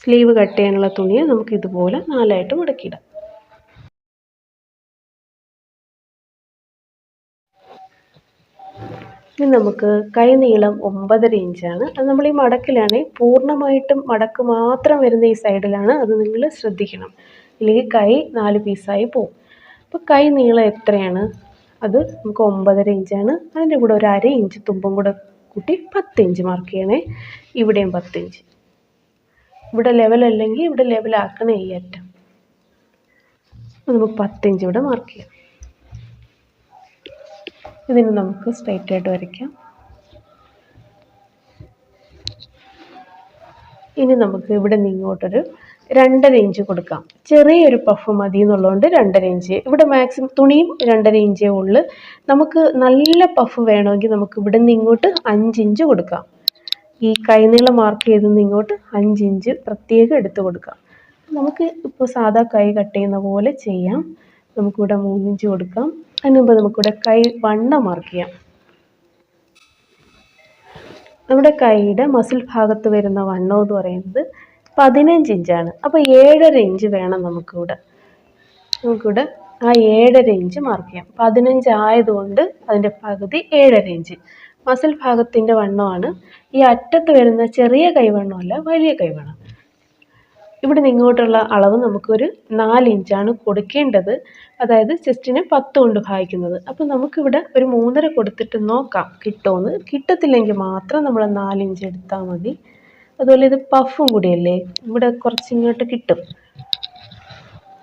Sleeve cut ചെയ്യാനുള്ള തുണിയെ നമുക്ക് ഇതുപോലെ നാലായിട്ട് മടക്കിയിടാം. ഇനി നമുക്ക് കൈ നീളം ഒമ്പതര ഇഞ്ചാണ്. അത് നമ്മൾ ഈ മടക്കിലാണെങ്കിൽ പൂർണമായിട്ടും മടക്ക് മാത്രം വരുന്ന ഈ സൈഡിലാണ് അത് നിങ്ങൾ ശ്രദ്ധിക്കണം. അല്ലെങ്കിൽ കൈ നാല് പീസായി പോവും അപ്പോൾ കൈ നീളം എത്രയാണ്? അത് നമുക്ക് ഒമ്പതര ഇഞ്ചാണ്. അതിന്റെ കൂടെ ഒരു അര ഇഞ്ച് തുമ്പും കൂടെ കൂട്ടി പത്ത് ഇഞ്ച് മാർക്ക് ചെയ്യണേ. ഇവിടെയും പത്ത് ഇഞ്ച്. ഇവിടെ ലെവൽ അല്ലെങ്കിൽ ഇവിടെ ലെവലാക്കണേ ഈ അറ്റം നമുക്ക് പത്തിഞ്ച് ഇവിടെ മാർക്ക് ചെയ്യാം. ഇതിന് നമുക്ക് സ്ട്രൈറ്റ് ആയിട്ട് വരയ്ക്കാം. ഇനി നമുക്ക് ഇവിടെ നിന്ന് ഇങ്ങോട്ടൊരു രണ്ടര ഇഞ്ച് കൊടുക്കാം. ചെറിയൊരു പഫ് മതി എന്നുള്ളതുകൊണ്ട് രണ്ടര ഇഞ്ച് ഇവിടെ മാക്സിമം തുണിയും രണ്ടര ഇഞ്ചേ ഉള്ളു. നമുക്ക് നല്ല പഫ് വേണമെങ്കിൽ നമുക്ക് ഇവിടെ നിന്ന് ഇങ്ങോട്ട് അഞ്ച് ഇഞ്ച് കൊടുക്കാം. ഈ കൈനീളം മാർക്ക് ചെയ്ത് നിന്ന് ഇങ്ങോട്ട് അഞ്ച് ഇഞ്ച് പ്രത്യേകം എടുത്തു കൊടുക്കാം നമുക്ക് ഇപ്പോൾ സാധാ കൈ കട്ട് ചെയ്യുന്ന പോലെ ചെയ്യാം. നമുക്കിവിടെ മൂന്നിഞ്ച് കൊടുക്കാം. അതിന് മുമ്പ് നമുക്കിവിടെ കൈ വണ്ണം മാർക്ക് ചെയ്യാം. നമ്മുടെ കൈയുടെ മസിൽ ഭാഗത്ത് വരുന്ന വണ്ണം എന്ന് പറയുന്നത് പതിനഞ്ച് ഇഞ്ചാണ്. അപ്പോൾ ഏഴര ഇഞ്ച് വേണം നമുക്കിവിടെ. നമുക്കിവിടെ ആ ഏഴര ഇഞ്ച് മാർക്ക് ചെയ്യാം. പതിനഞ്ച് ആയതുകൊണ്ട് അതിന്റെ പകുതി ഏഴര ഇഞ്ച്. മസിൽ ഭാഗത്തിന്റെ വണ്ണമാണ്. ഈ അറ്റത്ത് വരുന്ന ചെറിയ കൈവണ്ണമല്ല വലിയ കൈവണ്ണം. ഇവിടെ നിന്ന് ഇങ്ങോട്ടുള്ള അളവ് നമുക്കൊരു നാല് ഇഞ്ചാണ് കൊടുക്കേണ്ടത്. അതായത് ചെസ്റ്റിനെ പത്ത് കൊണ്ട് ഭാഗിക്കുന്നത്. അപ്പോൾ നമുക്കിവിടെ ഒരു മൂന്നര കൊടുത്തിട്ട് നോക്കാം കിട്ടുമെന്ന്. കിട്ടത്തില്ലെങ്കിൽ മാത്രം നമ്മൾ നാല് ഇഞ്ച് എടുത്താൽ മതി. അതുപോലെ ഇത് പഫും കൂടിയല്ലേ ഇവിടെ കുറച്ച് ഇങ്ങോട്ട് കിട്ടും.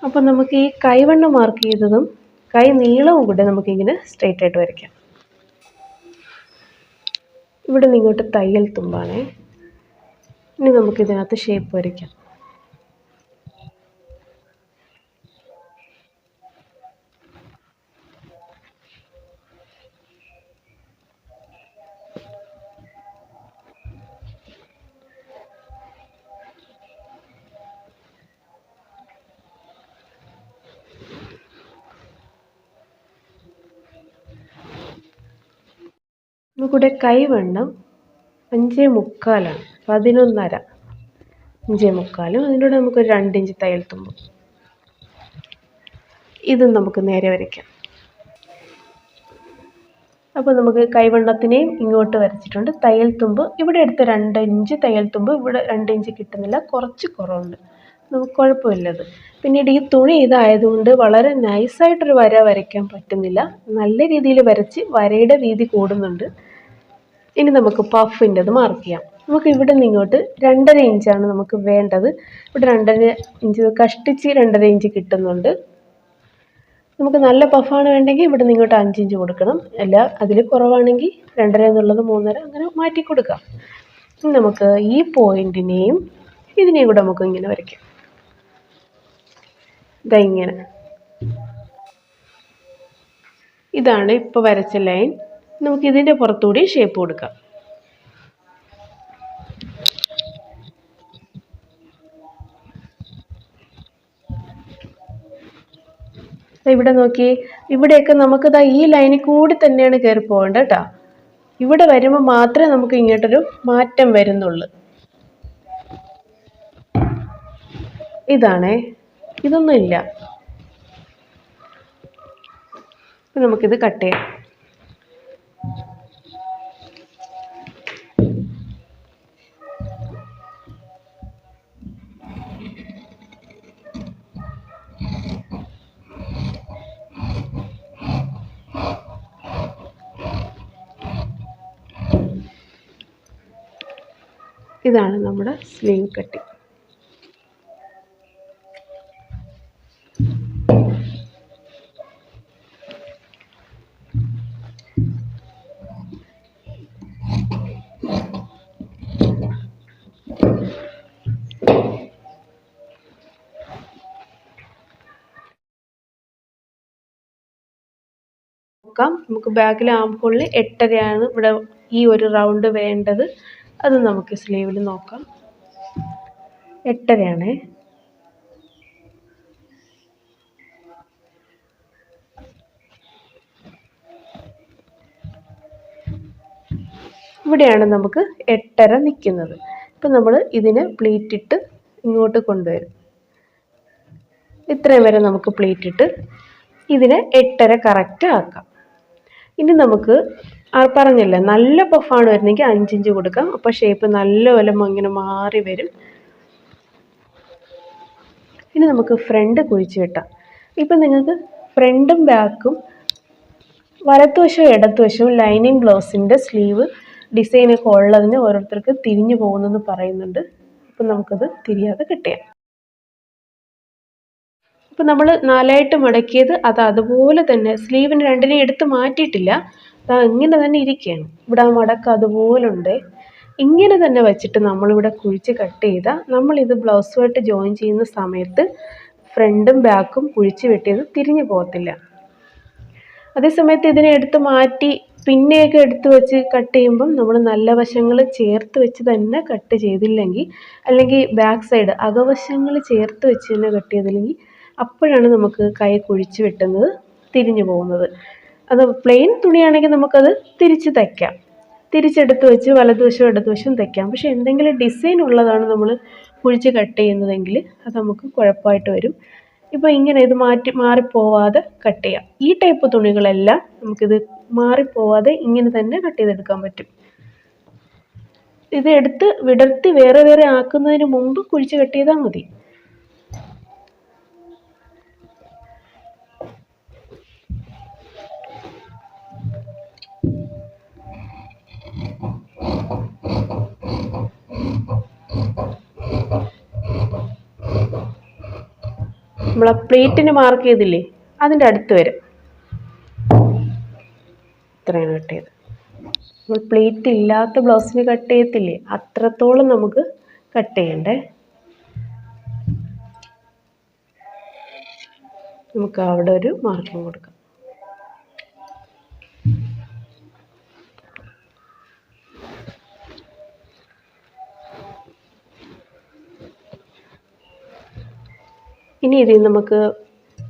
അപ്പം നമുക്ക് ഈ കൈവണ്ണം മാർക്ക് ചെയ്തതും കൈ നീളവും കൂടെ നമുക്കിങ്ങനെ സ്ട്രെയിറ്റ് ആയിട്ട് വരയ്ക്കാം. ഇവിടെ നിന്ന് ഇങ്ങോട്ട് തയ്യൽ തുമ്പാണേ. ഇനി നമുക്ക് ഇതിനകത്ത് ഷേപ്പ് വരയ്ക്കാം. നമുക്കിവിടെ കൈവണ്ണം അഞ്ചേ മുക്കാലാണ് പതിനൊന്നര. അഞ്ചേ മുക്കാലും അതിന്റെ കൂടെ നമുക്കൊരു രണ്ടിഞ്ച് തയ്യൽ തുമ്പും. ഇതും നമുക്ക് നേരെ വരയ്ക്കാം. അപ്പോൾ നമുക്ക് കൈവണ്ണത്തിനെയും ഇങ്ങോട്ട് വരച്ചിട്ടുണ്ട്. തയ്യൽ തുമ്പ് ഇവിടെ എടുത്ത രണ്ട് ഇഞ്ച് തയ്യൽ തുമ്പ് ഇവിടെ രണ്ട് ഇഞ്ച് കിട്ടുന്നില്ല കുറച്ച് കുറവുണ്ട്. നമുക്ക് കുഴപ്പമില്ലത്. പിന്നീട് ഈ തുണി ഇതായതുകൊണ്ട് വളരെ നൈസായിട്ടൊരു വര വരയ്ക്കാൻ പറ്റുന്നില്ല. നല്ല രീതിയിൽ വരച്ച് വരയുടെ വീതി കൂടുന്നുണ്ട്. ഇനി നമുക്ക് പഫിന്റെത് മാർക്ക് ചെയ്യാം. നമുക്ക് ഇവിടെ നിന്ന് ഇങ്ങോട്ട് രണ്ടര ഇഞ്ചാണ് നമുക്ക് വേണ്ടത്. ഇവിടെ രണ്ടര ഇഞ്ച് കഷ്ടിച്ച് രണ്ടര ഇഞ്ച് കിട്ടുന്നുണ്ട്. നമുക്ക് നല്ല പഫാണ് വേണ്ടെങ്കിൽ ഇവിടെ നിന്ന് ഇങ്ങോട്ട് ഇഞ്ച് കൊടുക്കണം. അല്ല അതിൽ കുറവാണെങ്കിൽ രണ്ടര എന്നുള്ളത് മൂന്നര അങ്ങനെ മാറ്റി കൊടുക്കാം. നമുക്ക് ഈ പോയിന്റിനെയും ഇതിനെയും കൂടെ നമുക്ക് ഇങ്ങനെ വരയ്ക്കാം. ഇതാ ഇങ്ങനെ. ഇതാണ് ഇപ്പോൾ വരച്ച ലൈൻ നമുക്ക് ഇതിന്റെ പുറത്തുകൂടി ഷേപ്പ് കൊടുക്കാം. ഇവിടെ നോക്കി ഇവിടെയൊക്കെ നമുക്ക് ദാ ഈ ലൈനിൽ കൂടി തന്നെയാണ് കയറി പോകേണ്ടത് കേട്ടോ. ഇവിടെ വരുമ്പോൾ മാത്രമേ നമുക്ക് ഇങ്ങോട്ടൊരു മാറ്റം വരുന്നുള്ളൂ. ഇതാണേ ഇതൊന്നുമില്ല നമുക്കിത് കട്ട് ചെയ്യാം. ഇതാണ് നമ്മുടെ സ്ലീവ് കട്ടി. നോക്കാം. നമുക്ക് ബാക്കിൽ ആം ഹോളിൽ എട്ടരയാണ് ഇവിടെ ഈ ഒരു റൗണ്ട് വേണ്ടത്. അത് നമുക്ക് സ്ലീവിൽ നോക്കാം. എട്ടരയാണ്. ഇവിടെയാണ് നമുക്ക് എട്ടര നിൽക്കുന്നത് ഇപ്പം നമ്മൾ ഇതിനെ പ്ലീറ്റ് ഇട്ട് ഇങ്ങോട്ട് കൊണ്ടുവരും. ഇത്രയും വരെ നമുക്ക് പ്ലീറ്റിട്ട് ഇതിനെ എട്ടര കറക്റ്റ് ആക്കാം. ഇനി നമുക്ക് പറഞ്ഞില്ലേ നല്ല പഫാണ് വരുന്നെങ്കിൽ അഞ്ചിഞ്ച് കൊടുക്കാം. അപ്പോൾ ഷേപ്പ് നല്ലപോലെ ഇങ്ങനെ മാറി വരും. ഇനി നമുക്ക് ഫ്രണ്ട് കുഴിച്ച് കിട്ടാം ഇപ്പം നിങ്ങൾക്ക് ഫ്രണ്ടും ബാക്കും വലത്തുവശവും ഇടത്തുവശവും ലൈനിങ് ബ്ലൗസിന്റെ സ്ലീവ് ഡിസൈനൊക്കെ ഉള്ളതിന് ഓരോരുത്തർക്ക് തിരിഞ്ഞു പോകുന്നെന്ന് പറയുന്നുണ്ട്. അപ്പം നമുക്കത് തിരിയാതെ കിട്ടിയാൽ. അപ്പം നമ്മൾ നാലായിട്ട് മടക്കിയത് അത് അതുപോലെ തന്നെ സ്ലീവിന് രണ്ടിനെ എടുത്ത് മാറ്റിയിട്ടില്ല. അത് ഇങ്ങനെ തന്നെ ഇരിക്കുകയാണ്. ഇവിടെ മടക്ക് അതുപോലെ ഉണ്ട് ഇങ്ങനെ തന്നെ വെച്ചിട്ട് നമ്മളിവിടെ കുഴിച്ച് കട്ട് ചെയ്താൽ നമ്മളിത് ബ്ലൗസുമായിട്ട് ജോയിൻ ചെയ്യുന്ന സമയത്ത് ഫ്രണ്ടും ബാക്കും കുഴിച്ച് വെട്ടിയത് തിരിഞ്ഞു പോകത്തില്ല. അതേസമയത്ത് ഇതിനെ എടുത്ത് മാറ്റി പിന്നെയൊക്കെ എടുത്ത് വെച്ച് കട്ട് ചെയ്യുമ്പം നമ്മൾ നല്ല വശങ്ങൾ ചേർത്ത് വെച്ച് തന്നെ കട്ട് ചെയ്തില്ലെങ്കിൽ അല്ലെങ്കിൽ ബാക്ക് സൈഡ് അകവശങ്ങൾ ചേർത്ത് വെച്ച് തന്നെ കട്ട് ചെയ്തില്ലെങ്കിൽ അപ്പോഴാണ് നമുക്ക് കൈ കുഴിച്ച് വെട്ടുന്നത് തിരിഞ്ഞു പോകുന്നത്. അത് പ്ലെയിൻ തുണിയാണെങ്കിൽ നമുക്കത് തിരിച്ച് തയ്ക്കാം. തിരിച്ചെടുത്ത് വെച്ച് വലതുവശവും ഇടതുവശവും തയ്ക്കാം. പക്ഷേ എന്തെങ്കിലും ഡിസൈൻ ഉള്ളതാണ് നമ്മൾ കുഴിച്ച് കട്ട് ചെയ്യുന്നതെങ്കിൽ അത് നമുക്ക് കുഴപ്പമായിട്ട് വരും. ഇപ്പോൾ ഇങ്ങനെ ഇത് മാറ്റി മാറിപ്പോവാതെ കട്ട് ചെയ്യാം. ഈ ടൈപ്പ് തുണികളെല്ലാം നമുക്കിത് മാറിപ്പോവാതെ ഇങ്ങനെ തന്നെ കട്ട് ചെയ്തെടുക്കാൻ പറ്റും. ഇത് എടുത്ത് വിടർത്തി വേറെ വേറെ ആക്കുന്നതിന് മുമ്പ് കുഴിച്ച് കട്ട് ചെയ്താൽ മതി. നമ്മളെ പ്ലേറ്റിന് മാർക്ക് ചെയ്തില്ലേ? അതിന്റെ അടുത്ത് വരും. ഇത്രയാണ് കട്ട് ചെയ്ത് നമ്മൾ പ്ലേറ്റ് ഇല്ലാത്ത ബ്ലൗസിന് കട്ട് ചെയ്യത്തില്ലേ? അത്രത്തോളം നമുക്ക് കട്ട് ചെയ്യണ്ടേ? നമുക്ക് അവിടെ ഒരു മാർക്കിങ് കൊടുക്കാം. ഇനി ഇതിൽ നമുക്ക്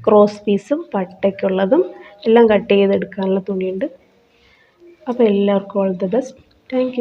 ക്രോസ് പീസും പട്ടയ്ക്കുള്ളതും എല്ലാം കട്ട് ചെയ്തെടുക്കാനുള്ള തുണിയുണ്ട്. അപ്പോൾ എല്ലാവർക്കും ഓൾ ദി ബെസ്റ്റ് താങ്ക്